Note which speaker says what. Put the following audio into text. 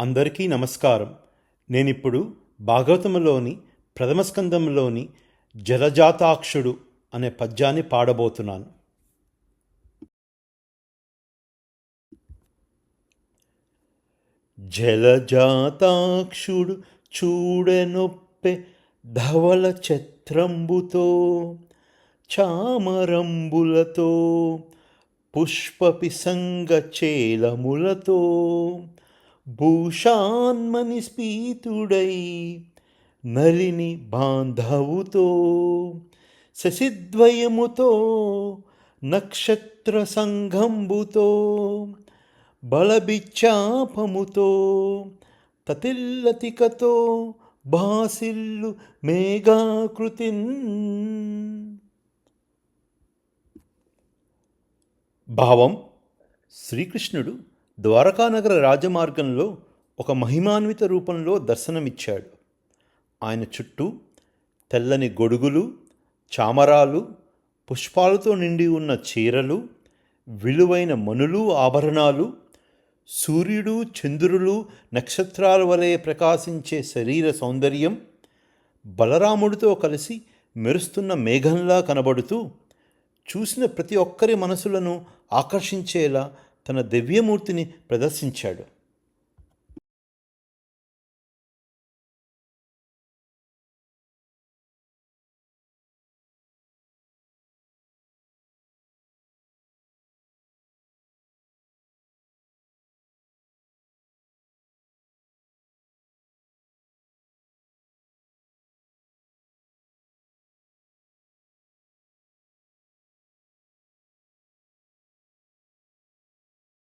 Speaker 1: అందరికీ నమస్కారం. నేనిప్పుడు భాగవతంలోని ప్రథమ స్కందంలోని జలజాతాక్షుడు అనే పద్యాన్ని పాడబోతున్నాను. జలజాతాక్షుడు చూడనొప్పె ధవల ఛత్రంబుతో చామరంబులతో పుష్పపిసంగ చేలములతో భూషాన్మని స్పీతుడై నలిని బాంధవుతో శశిద్వయముతో నక్షత్ర సంఘంబుతో బలబిచ్చాపముతో తతిల్లతికతో బాసిల్లు మేఘాకృతిన్. భావం శ్రీకృష్ణుడు ద్వారకానగర రాజమార్గంలో ఒక మహిమాన్విత రూపంలో దర్శనమిచ్చాడు. ఆయన చుట్టూ తెల్లని గొడుగులు చామరాలు పుష్పాలతో నిండి ఉన్న చీరలు విలువైన మనులు ఆభరణాలు సూర్యుడు చంద్రులు నక్షత్రాల వలె ప్రకాశించే శరీర సౌందర్యం బలరాముడితో కలిసి మెరుస్తున్న మేఘంలా కనబడుతూ చూసిన ప్రతి ఒక్కరి మనసులను ఆకర్షించేలా తన దివ్యమూర్తిని ప్రదర్శించాడు.